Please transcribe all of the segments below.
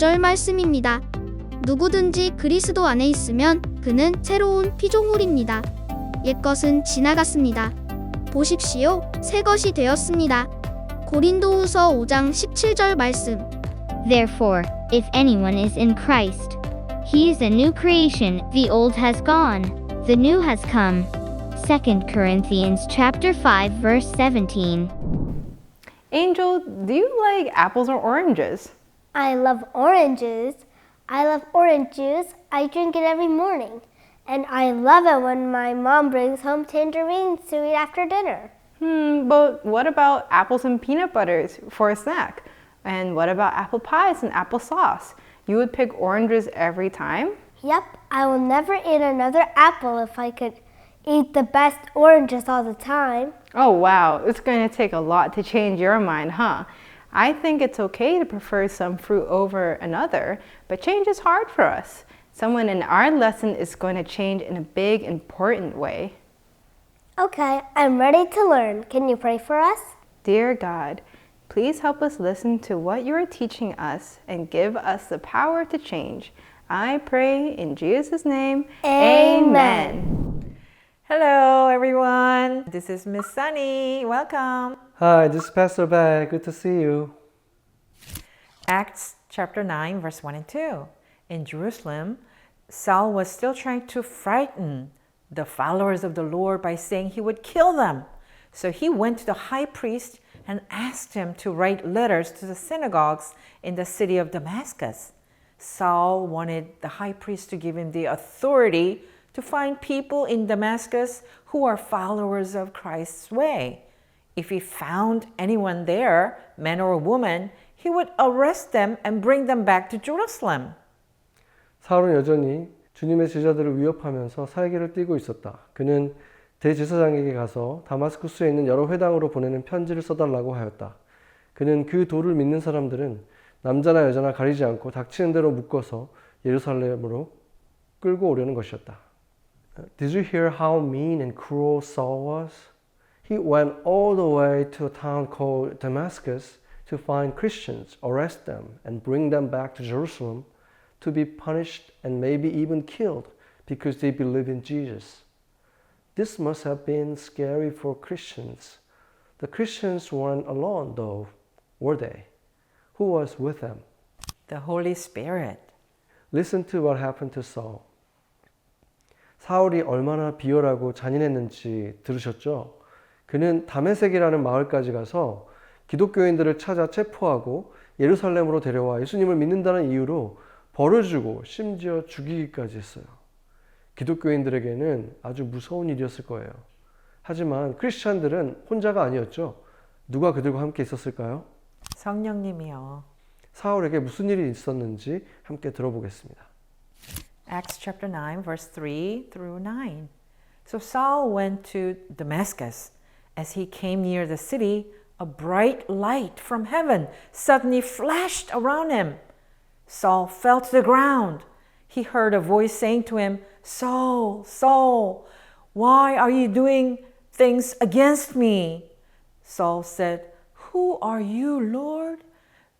9절 말씀입니다. 누구든지 그리스도 안에 있으면 그는 새로운 피조물입니다. 옛것은 지나갔습니다. 보십시오. 새 것이 되었습니다. 고린도후서 5장 17절 말씀. Therefore, if anyone is in Christ, he is a new creation. The old has gone, the new has come. 2 Corinthians chapter 5 verse 17. Angel, do you like apples or oranges? I love oranges. I love orange juice. I drink it every morning. And I love it when my mom brings home tangerines to eat after dinner. Hmm, but what about apples and peanut butters for a snack? And what about apple pies and applesauce? You would pick oranges every time? Yep, I will never eat another apple if I could eat the best oranges all the time. Oh, wow, it's going to take a lot to change your mind, huh? I think it's okay to prefer some fruit over another, but change is hard for us. Someone in our lesson is going to change in a big, important way. Okay, I'm ready to learn. Can you pray for us? Dear God, please help us listen to what you are teaching us and give us the power to change. I pray in Jesus' name. Amen. Hello, everyone. This is Miss Sunny. Welcome. Hi, this is Pastor Beck. Good to see you. Acts chapter 9, verse 1 and 2. In Jerusalem, Saul was still trying to frighten the followers of the Lord by saying he would kill them. So he went to the high priest and asked him to write letters to the synagogues in the city of Damascus. Saul wanted the high priest to give him the authority to find people in Damascus who are followers of Christ's way. If he found anyone there, man or woman, he would arrest them and bring them back to Jerusalem. 사울은 여전히 주님의 제자들을 위협하면서 살기를 띠고 있었다. 그는 대제사장에게 가서 다마스쿠스에 있는 여러 회당으로 보내는 편지를 써달라고 하였다. 그는 그 도를 믿는 사람들은 남자나 여자나 가리지 않고 닥치는 대로 묶어서 예루살렘으로 끌고 오려는 것이었다. Did you hear how mean and cruel Saul was? He went all the way to a town called Damascus to find Christians, arrest them, and bring them back to Jerusalem to be punished and maybe even killed because they believe in Jesus. This must have been scary for Christians. The Christians weren't alone, though, were they? Who was with them? The Holy Spirit. Listen to what happened to Saul. 사울이 얼마나 비열하고 잔인했는지 들으셨죠? 그는 다메섹이라는 마을까지 가서 기독교인들을 찾아 체포하고 예루살렘으로 데려와 예수님을 믿는다는 이유로 벌을 주고 심지어 죽이기까지 했어요. 기독교인들에게는 아주 무서운 일이었을 거예요. 하지만 크리스찬들은 혼자가 아니었죠. 누가 그들과 함께 있었을까요? 성령님이요. 사울에게 무슨 일이 있었는지 함께 들어보겠습니다. Acts chapter 9, verse 3 through 9. So Saul went to Damascus. As he came near the city, a bright light from heaven suddenly flashed around him. Saul fell to the ground. He heard a voice saying to him, Saul, Saul, why are you doing things against me? Saul said, Who are you, Lord?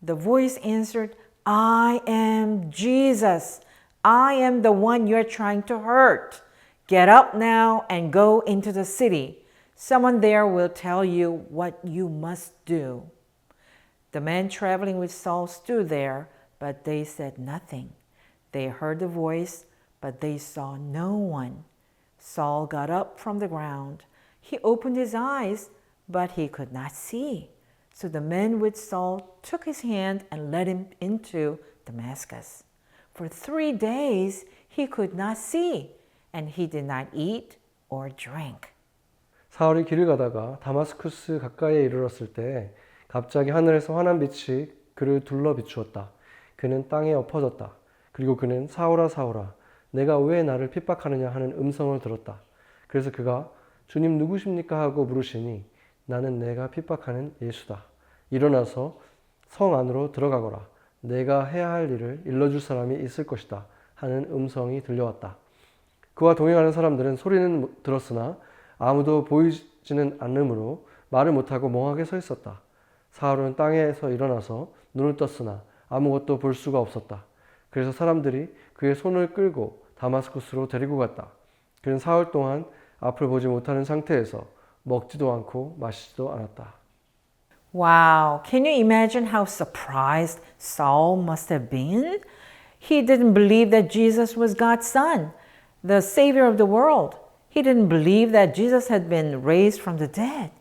The voice answered, I am Jesus. I am the one you're trying to hurt. Get up now and go into the city. Someone there will tell you what you must do. The men traveling with Saul stood there, but they said nothing. They heard the voice, but they saw no one. Saul got up from the ground. He opened his eyes, but he could not see. So the men with Saul took his hand and led him into Damascus. For three days he could not see, and he did not eat or drink. 사울이 길을 가다가 다마스쿠스 가까이에 이르렀을 때 갑자기 하늘에서 환한 빛이 그를 둘러 비추었다. 그는 땅에 엎어졌다. 그리고 그는 사울아 사울아 내가 왜 나를 핍박하느냐 하는 음성을 들었다. 그래서 그가 주님 누구십니까 하고 물으시니 나는 내가 핍박하는 예수다. 일어나서 성 안으로 들어가거라. 내가 해야 할 일을 일러줄 사람이 있을 것이다. 하는 음성이 들려왔다. 그와 동행하는 사람들은 소리는 들었으나 아무도 보이지는 않으므로 말을 못하고 멍하게 서 있었다. 사울은 땅에서 일어나서 눈을 떴으나 아무것도 볼 수가 없었다. 그래서 사람들이 그의 손을 끌고 다마스쿠스로 데리고 갔다. 그는 사흘 동안 앞을 보지 못하는 상태에서 먹지도 않고 마시지도 않았다. Wow, can you imagine how surprised Saul must have been? He didn't believe that Jesus was God's son, the Savior of the world. He didn't believe that Jesus had been raised from the dead.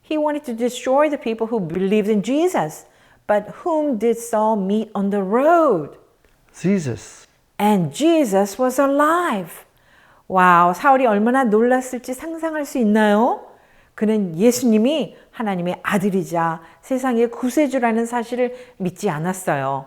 He wanted to destroy the people who believed in Jesus. But whom did Saul meet on the road? Jesus. And Jesus was alive. 와우, 사울이 얼마나 놀랐을지 상상할 수 있나요? 그는 예수님이 하나님의 아들이자 세상의 구세주라는 사실을 믿지 않았어요.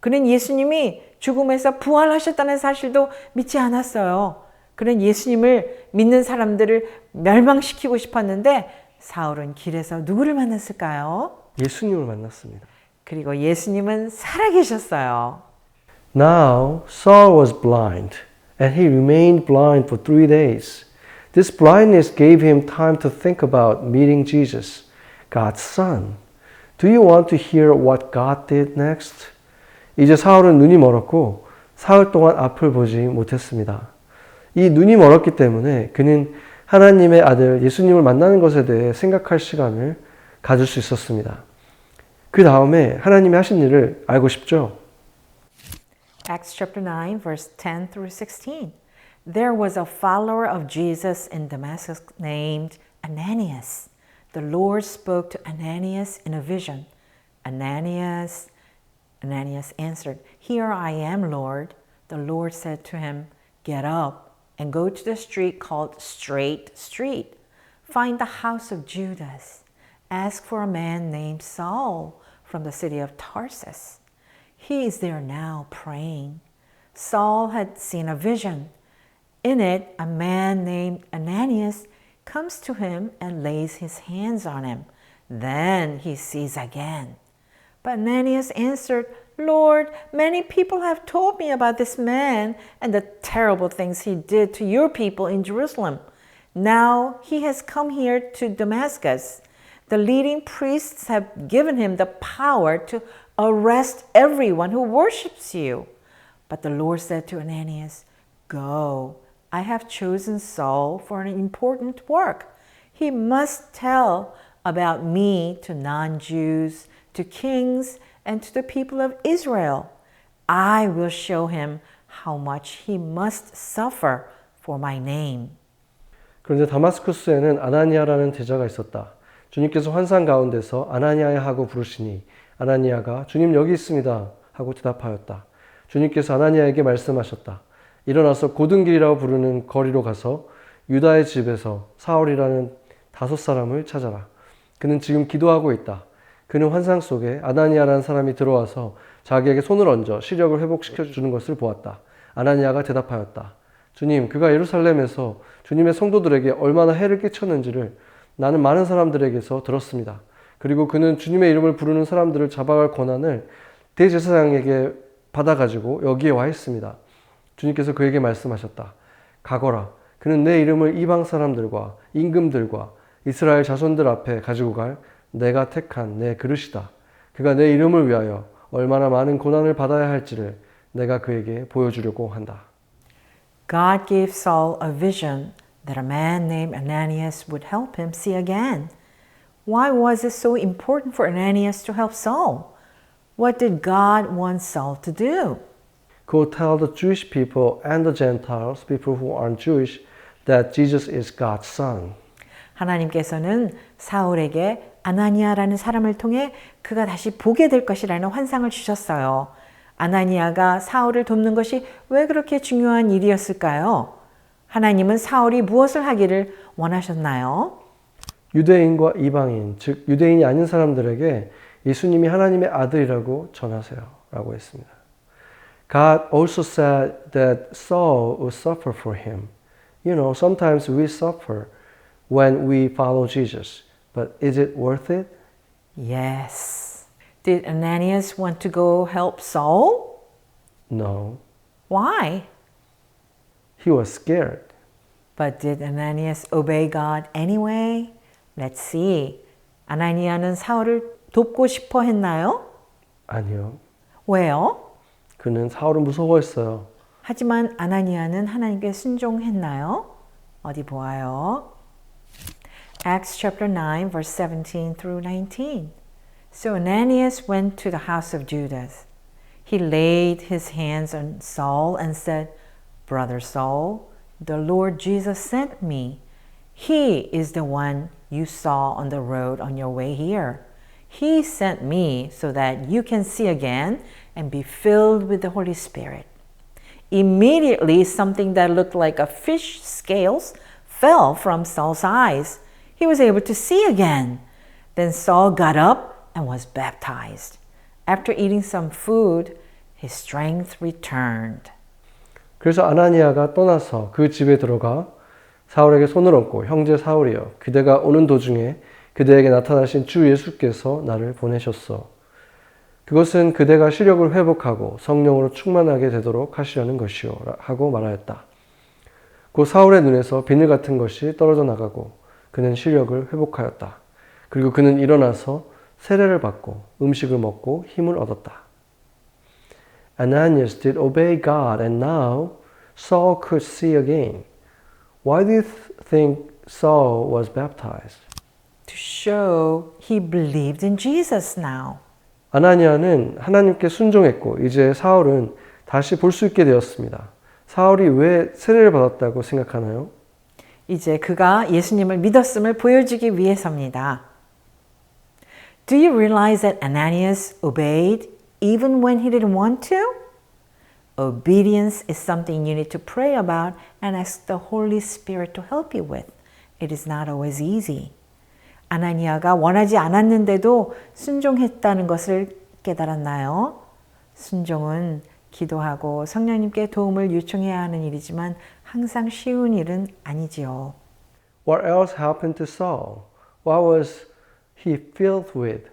그는 예수님이 죽음에서 부활하셨다는 사실도 믿지 않았어요. 그는 예수님을 믿는 사람들을 멸망시키고 싶었는데 사울은 길에서 누구를 만났을까요? 예수님을 만났습니다. 그리고 예수님은 살아계셨어요. Now Saul was blind, and he remained blind for three days. This blindness gave him time to think about meeting Jesus, God's Son. Do you want to hear what God did next? 이제 사울은 눈이 멀었고 사흘 동안 앞을 보지 못했습니다. 이 눈이 멀었기 때문에 그는 하나님의 아들 예수님을 만나는 것에 대해 생각할 시간을 가질 수 있었습니다. 그 다음에 하나님이 하신 일을 알고 싶죠? Acts chapter 9, verse 10 through 16. There was a follower of Jesus in Damascus named Ananias. The Lord spoke to Ananias in a vision. Ananias, Ananias answered, Here I am, Lord. The Lord said to him, Get up and go to the street called Straight Street. Find the house of Judas. Ask for a man named Saul from the city of Tarsus. He is there now praying. Saul had seen a vision. In it, a man named Ananias comes to him and lays his hands on him. Then he sees again. But Ananias answered, Lord, many people have told me about this man and the terrible things he did to your people in Jerusalem. Now he has come here to Damascus. The leading priests have given him the power to arrest everyone who worships you. But the Lord said to Ananias, Go, I have chosen Saul for an important work. He must tell about me to non Jews, to kings, and to the people of Israel. I will show him how much he must suffer for my name. 그런데 다마스쿠스에는 아나니아라는 제자가 있었다. 주님께서 환상 가운데서 아나니아야 하고 부르시니 아나니아가 주님 여기 있습니다 하고 대답하였다. 주님께서 아나니아에게 말씀하셨다. 일어나서 고등길이라고 부르는 거리로 가서 유다의 집에서 사울이라는 다섯 사람을 찾아라. 그는 지금 기도하고 있다. 그는 환상 속에 아나니아라는 사람이 들어와서 자기에게 손을 얹어 시력을 회복시켜 주는 것을 보았다. 아나니아가 대답하였다. 주님, 그가 예루살렘에서 주님의 성도들에게 얼마나 해를 끼쳤는지를 나는 많은 사람들에게서 들었습니다. 그리고 그는 주님의 이름을 부르는 사람들을 잡아갈 권한을 대제사장에게 받아가지고 여기에 와 있습니다. 주님께서 그에게 말씀하셨다. 가거라. 그는 내 이름을 이방 사람들과 임금들과 이스라엘 자손들 앞에 가지고 갈 내가 택한 내 그릇이다. 그가 내 이름을 위하여 얼마나 많은 고난을 받아야 할지를 내가 그에게 보여주려고 한다. God gave Saul a vision that a man named Ananias would help him see again. Why was it so important for Ananias to help Saul? What did God want Saul to do? Go tell the Jewish people and the Gentiles, people who aren't Jewish, that Jesus is God's Son. 하나님께서는 사울에게 아나니아라는 사람을 통해 그가 다시 보게 될 것이라는 환상을 주셨어요. 아나니아가 사울을 돕는 것이 왜 그렇게 중요한 일이었을까요? 하나님은 사울이 무엇을 하기를 원하셨나요? 유대인과 이방인, 즉 유대인이 아닌 사람들에게 예수님이 하나님의 아들이라고 전하세요. 라고 했습니다. God also said that Saul would suffer for him. You know, sometimes we suffer when we follow Jesus, but is it worth it? Yes. Did Ananias want to go help Saul? No. Why? He was scared. But did Ananias obey God anyway? Let's see. 아나니아는 사울을 돕고 싶어 했나요? 아니요. 왜요? 그는 사울을 무서워했어요. 하지만 아나니아는 하나님께 순종했나요? 어디 보아요. Acts chapter 9 verse 17 through 19. So Ananias went to the house of Judas. He laid his hands on Saul and said, Brother Saul, the Lord Jesus sent me. He is the one you saw on the road on your way here. He sent me so that you can see again and be filled with the Holy Spirit. Immediately, something that looked like a fish scales fell from Saul's eyes. He was able to see again. Then Saul got up and was baptized. After eating some food, his strength returned. 그래서 아나니아가 떠나서 그 집에 들어가 사울에게 손을 얹고 형제 사울이여 그대가 오는 도중에 그대에게 나타나신 주 예수께서 나를 보내셨어. 그것은 그대가 시력을 회복하고 성령으로 충만하게 되도록 하시려는 것이요 하고 말하였다. 곧 사울의 눈에서 비늘 같은 것이 떨어져 나가고 그는 시력을 회복하였다. 그리고 그는 일어나서 세례를 받고 음식을 먹고 힘을 얻었다. Ananias did obey God, and now Saul could see again. Why do you th- think Saul was baptized? To show he believed in Jesus now. 아나니아는 하나님께 순종했고 이제 사울은 다시 볼 수 있게 되었습니다. 사울이 왜 세례를 받았다고 생각하나요? 이제 그가 예수님을 믿었음을 보여주기 위해서입니다. Do you realize that Ananias obeyed even when he didn't want to? Obedience is something you need to pray about and ask the Holy Spirit to help you with. It is not always easy. 아나니아가 원하지 않았는데도 순종했다는 것을 깨달았나요? 순종은 기도하고 성령님께 도움을 요청해야 하는 일이지만 항상 쉬운 일은 아니지요. What else happened to Saul? What was he filled with?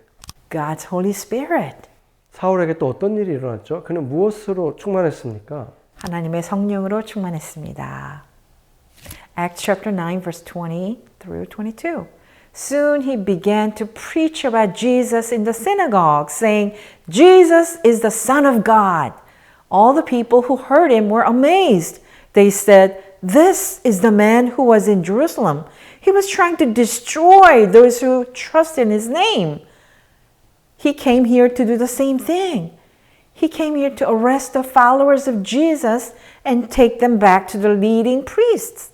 God's Holy Spirit. 사울에게 또 어떤 일이 일어났죠? 그는 무엇으로 충만했습니까? 하나님의 성령으로 충만했습니다. Acts chapter 9 verse 20 through 22. Soon he began to preach about Jesus in the synagogue, saying, Jesus is the Son of God. All the people who heard him were amazed. They said, This is the man who was in Jerusalem. He was trying to destroy those who trust in his name. He came here to do the same thing. He came here to arrest the followers of Jesus and take them back to the leading priests.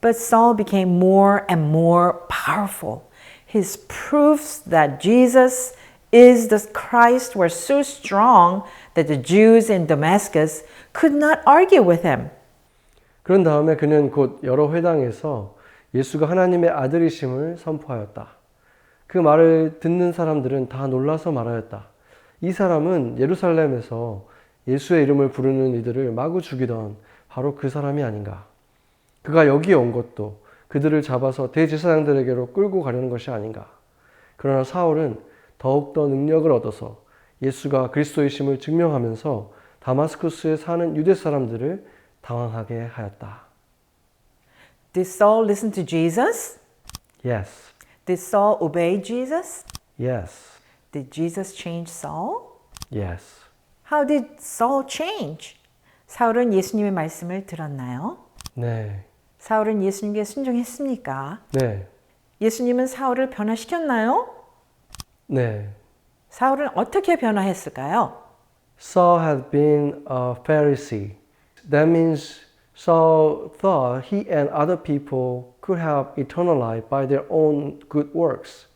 But Saul became more and more powerful. His proofs that Jesus is the Christ were so strong that the Jews in Damascus could not argue with him. 그런 다음에 그는 곧 여러 회당에서 예수가 하나님의 아들이심을 선포하였다. 그 말을 듣는 사람들은 다 놀라서 말하였다. 이 사람은 예루살렘에서 예수의 이름을 부르는 이들을 마구 죽이던 바로 그 사람이 아닌가. 그가 여기에 온 것도 그들을 잡아서 대제사장들에게로 끌고 가려는 것이 아닌가. 그러나 사울은 더욱더 능력을 얻어서 예수가 그리스도이심을 증명하면서 다마스쿠스에 사는 유대 사람들을 당황하게 하였다. Did Saul listen to Jesus? Yes. Did Saul obey Jesus? Yes. Did Jesus change Saul? Yes. How did Saul change? 사울은 예수님의 말씀을 들었나요? 네. 사울은 예수님께 순종했습니까? 네. 예수님은 사울을 변화시켰나요? 네. 사울은 어떻게 변화했을까요? Saul had been a Pharisee. That means Saul thought he and other people could have eternal life by their own good works.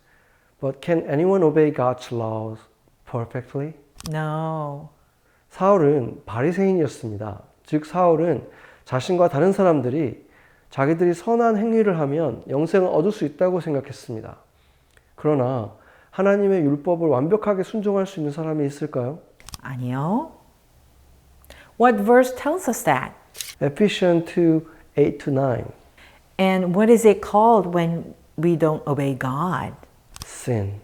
But can anyone obey God's laws perfectly? No. 사울은 바리새인이었습니다. 즉 사울은 자신과 다른 사람들이 자기들이 선한 행위를 하면 영생을 얻을 수 있다고 생각했습니다. 그러나 하나님의 율법을 완벽하게 순종할 수 있는 사람이 있을까요? 아니요. What verse tells us that? Ephesians 2, 8 to 9. And what is it called when we don't obey God? Sin.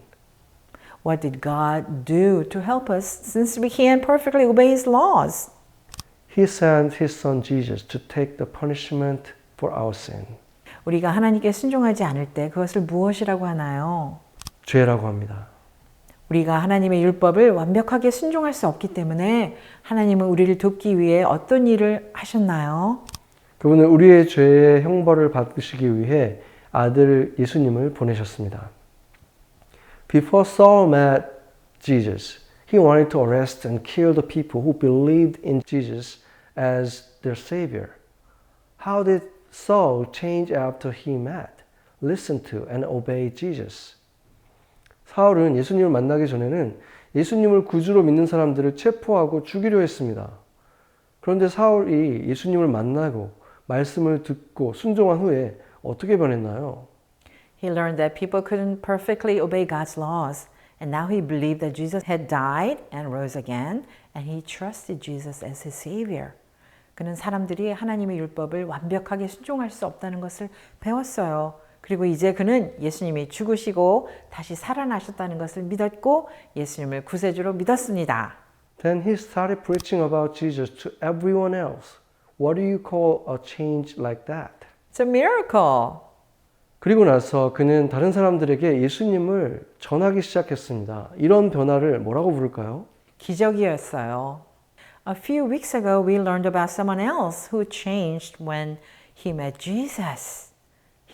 What did God do to help us since we can't perfectly obey His laws? He sent his son Jesus to take the punishment for our sin. 우리가 하나님께 순종하지 않을 때 그것을 무엇이라고 하나요? 죄라고 합니다. 우리가 하나님의 율법을 완벽하게 순종할 수 없기 때문에 하나님은 우리를 돕기 위해 어떤 일을 하셨나요? 그분은 우리의 죄의 형벌을 받으시기 위해 아들 예수님을 보내셨습니다. Before Saul met Jesus, he wanted to arrest and kill the people who believed in Jesus as their savior. How did Saul change after he met, listened to, and obeyed Jesus? 사울은 예수님을 만나기 전에는 예수님을 구주로 믿는 사람들을 체포하고 죽이려 했습니다. 그런데 사울이 예수님을 만나고 말씀을 듣고 순종한 후에 어떻게 변했나요? He learned that people couldn't perfectly obey God's laws, and now he believed that Jesus had died and rose again, and he trusted Jesus as his savior. 그는 사람들이 하나님의 율법을 완벽하게 순종할 수 없다는 것을 배웠어요. 그리고 이제 그는 예수님이 죽으시고 다시 살아나셨다는 것을 믿었고 예수님을 구세주로 믿었습니다. Then he started preaching about Jesus to everyone else. What do you call a change like that? It's a miracle. 그리고 나서 그는 다른 사람들에게 예수님을 전하기 시작했습니다. 이런 변화를 뭐라고 부를까요? 기적이었어요. A few weeks ago, we learned about someone else who changed when he met Jesus.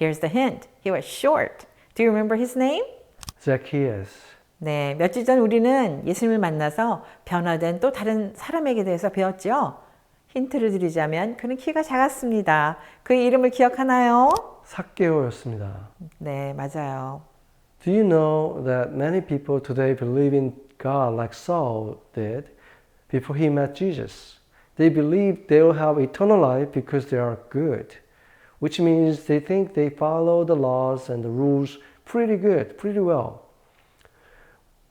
Here's the hint. He was short. Do you remember his name? Zacchaeus. 네, 며칠 전 우리는 예수님을 만나서 변화된 또 다른 사람에게 대해서 배웠죠. 힌트를 드리자면 그는 키가 작았습니다. 그의 이름을 기억하나요? 삭개오였습니다. 네, 맞아요. Do you know that many people today believe in God like Saul did before he met Jesus? They believe they will have eternal life because they are good, which means they think they follow the laws and the rules pretty good, pretty well.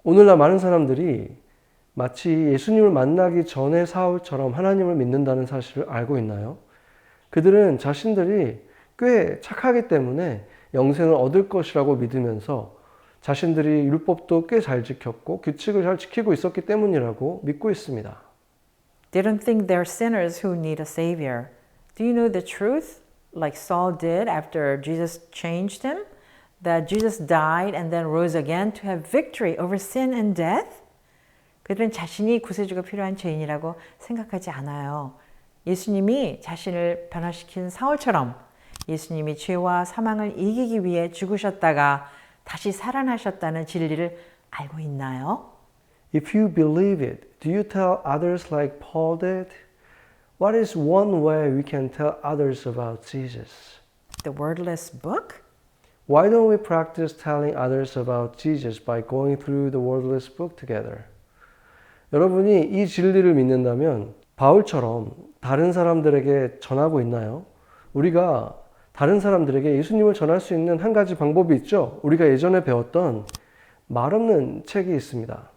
오늘날 많은 사람들이 마치 예수님을 만나기 전에 사울처럼 하나님을 믿는다는 사실을 알고 있나요? 그들은 자신들이 꽤 착하기 때문에 영생을 얻을 것이라고 믿으면서 자신들이 율법도 꽤 잘 지켰고 규칙을 잘 지키고 있었기 때문이라고 믿고 있습니다. They don't think they're sinners who need a savior. Do you know the truth? Like Saul did after Jesus changed him? That Jesus died and then rose again to have victory over sin and death? 그들은 자신이 구세주가 필요한 죄인이라고 생각하지 않아요. 예수님이 자신을 변화시킨 사울처럼 예수님이 죄와 사망을 이기기 위해 죽으셨다가 다시 살아나셨다는 진리를 알고 있나요? If you believe it, do you tell others like Paul did? What is one way we can tell others about Jesus? The wordless book? Why don't we practice telling others about Jesus by going through the wordless book together? 여러분이 이 진리를 믿는다면 바울처럼 다른 사람들에게 전하고 있나요? 우리가 다른 사람들에게 예수님을 전할 수 있는 한 가지 방법이 있죠. 우리가 예전에 배웠던 말 없는 책이 있습니다.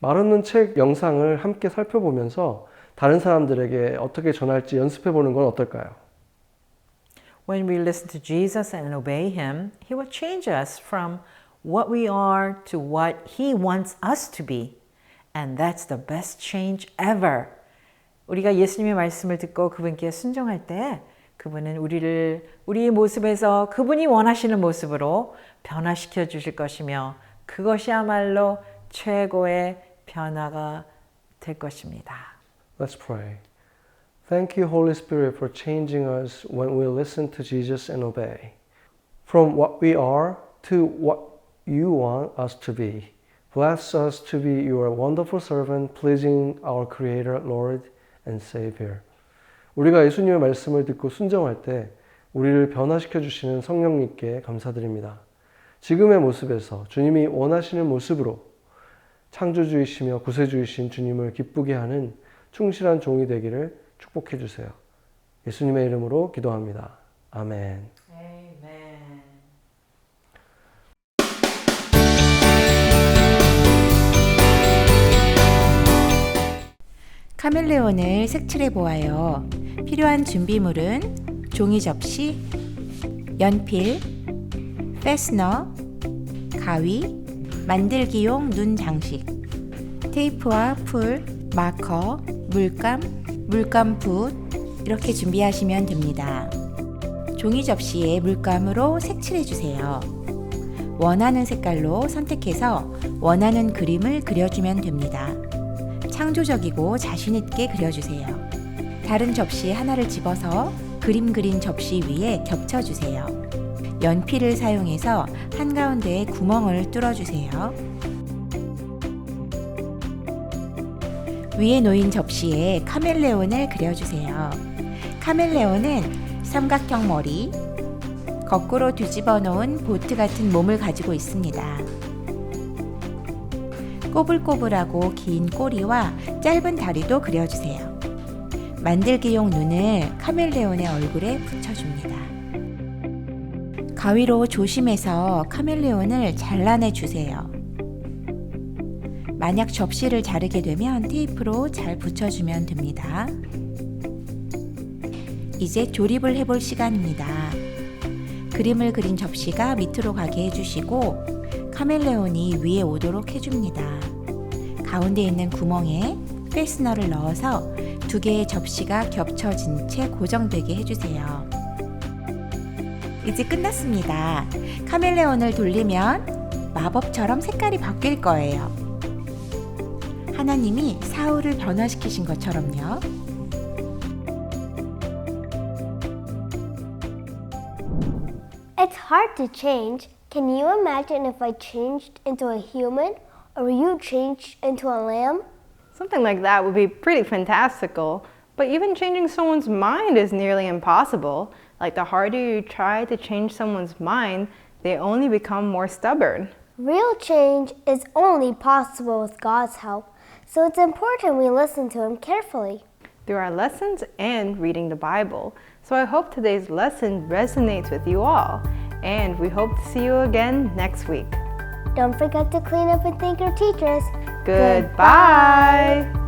말 없는 책 영상을 함께 살펴보면서 다른 사람들에게 어떻게 전할지 연습해 보는 건 어떨까요? When we listen to Jesus and obey Him, He will change us from what we are to what He wants us to be. And that's the best change ever. 우리가 예수님의 말씀을 듣고 그분께 순종할 때 그분은 우리를 우리의 모습에서 그분이 원하시는 모습으로 변화시켜 주실 것이며 그것이야말로 최고의 변화가 될 것입니다. Let's pray. Thank you, Holy Spirit, for changing us when we listen to Jesus and obey. From what we are to what you want us to be. Bless us to be your wonderful servant, pleasing our Creator, Lord, and Savior. 우리가 예수님의 말씀을 듣고 순종할 때 우리를 변화시켜 주시는 성령님께 감사드립니다. 지금의 모습에서 주님이 원하시는 모습으로 창조주이시며 구세주이신 주님을 기쁘게 하는 충실한 종이 되기를 축복해 주세요. 예수님의 이름으로 기도합니다. 아멘. 카멜레온을 색칠해 보아요. 필요한 준비물은 종이 접시, 연필, 페스너, 가위, 만들기용 눈 장식, 테이프와 풀, 마커, 물감, 물감붓 이렇게 준비하시면 됩니다. 종이 접시에 물감으로 색칠해 주세요. 원하는 색깔로 선택해서 원하는 그림을 그려주면 됩니다. 창조적이고 자신있게 그려주세요. 다른 접시 하나를 집어서 그림 그린 접시 위에 겹쳐주세요. 연필을 사용해서 한가운데에 구멍을 뚫어주세요. 위에 놓인 접시에 카멜레온을 그려주세요. 카멜레온은 삼각형 머리, 거꾸로 뒤집어 놓은 보트 같은 몸을 가지고 있습니다. 꼬불꼬불하고 긴 꼬리와 짧은 다리도 그려주세요. 만들기용 눈을 카멜레온의 얼굴에 붙여줍니다. 가위로 조심해서 카멜레온을 잘라내 주세요. 만약 접시를 자르게 되면 테이프로 잘 붙여주면 됩니다. 이제 조립을 해볼 시간입니다. 그림을 그린 접시가 밑으로 가게 해주시고 카멜레온이 위에 오도록 해줍니다. 가운데 있는 구멍에 페스너를 넣어서 두 개의 접시가 겹쳐진 채 고정되게 해주세요. 이제 끝났습니다. 카멜레온을 돌리면 마법처럼 색깔이 바뀔 거예요. 하나님이 사울을 변화시키신 것처럼요. It's hard to change. Can you imagine if I changed into a human or you changed into a lamb? Something like that would be pretty fantastical, but even changing someone's mind is nearly impossible. Like the harder you try to change someone's mind, they only become more stubborn. Real change is only possible with God's help, so it's important we listen to Him carefully. through our lessons and reading the Bible. So I hope today's lesson resonates with you all, and we hope to see you again next week. Don't forget to clean up and thank your teachers. Goodbye.